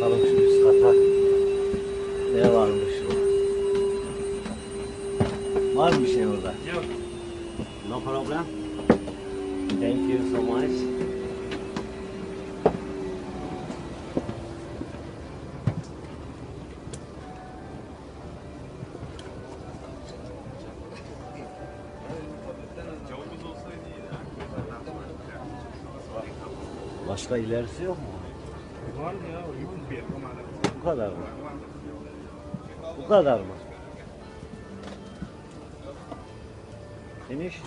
Bakalım şu üst kata ne varmış o. Var mı bir şey orada? Yok. No problem. Thank you so much. Başka ilerisi yok mu? Bu kadar mı? Bu kadar mı? Finish?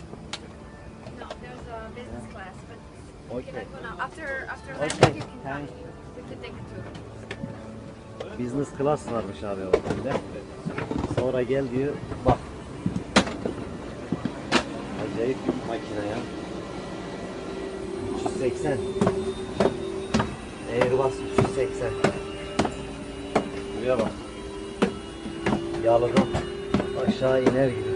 No, there's a business class, but Okay. After after Okay, landing, you can come. We can take a tour. Business class varmış abi otelde. Sonra gel diyor bak. Acayip bir makine ya. 380. Airbus 380. Buraya bak. Yalıdan aşağı iner gibi.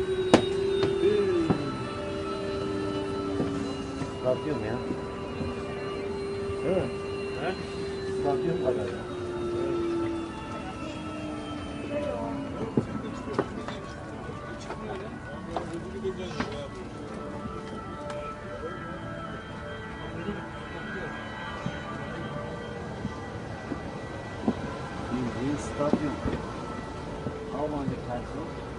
Stadyum ya. Değil mi? He? Stadyum kadar ya. Sayın Stadyum Almanya Personel